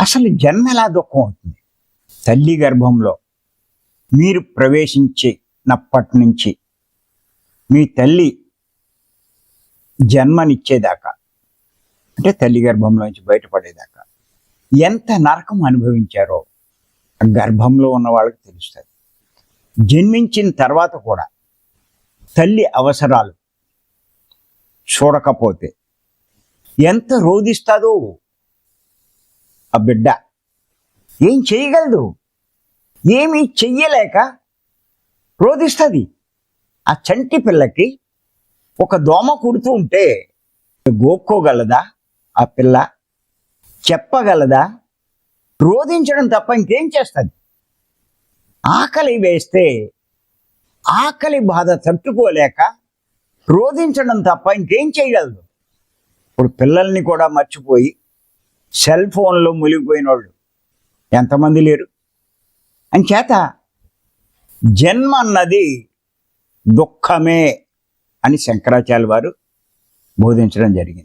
అసలు జన్మ ఎలా దుఃఖం అవుతుంది? తల్లి గర్భంలో మీరు ప్రవేశించినప్పటి నుంచి మీ తల్లి జన్మనిచ్చేదాకా అంటే తల్లి గర్భంలోంచి బయటపడేదాకా ఎంత నరకం అనుభవించారో ఆ గర్భంలో ఉన్న వాళ్ళకి తెలుస్తుంది. జన్మించిన తర్వాత కూడా తల్లి అవసరాలు చూడకపోతే ఎంత రోధిస్తుందో ఆ బిడ్డ. ఏం చేయగలదు? ఏమీ చెయ్యలేక రోధిస్తుంది. ఆ చంటి పిల్లకి ఒక దోమ కుడుతూ ఉంటే గోక్కోగలదా ఆ పిల్ల? చెప్పగలదా? రోధించడం తప్ప ఇంకేం చేస్తుంది? ఆకలి వేస్తే ఆకలి బాధ తట్టుకోలేక రోధించడం తప్ప ఇంకేం చేయగలదు? ఇప్పుడు పిల్లల్ని కూడా మర్చిపోయి సెల్ ఫోన్లో మునిగిపోయిన వాళ్ళు ఎంతమంది లేరు? అంచేత జన్మ అన్నది దుఃఖమే అని శంకరాచార్య వారు బోధించడం జరిగింది.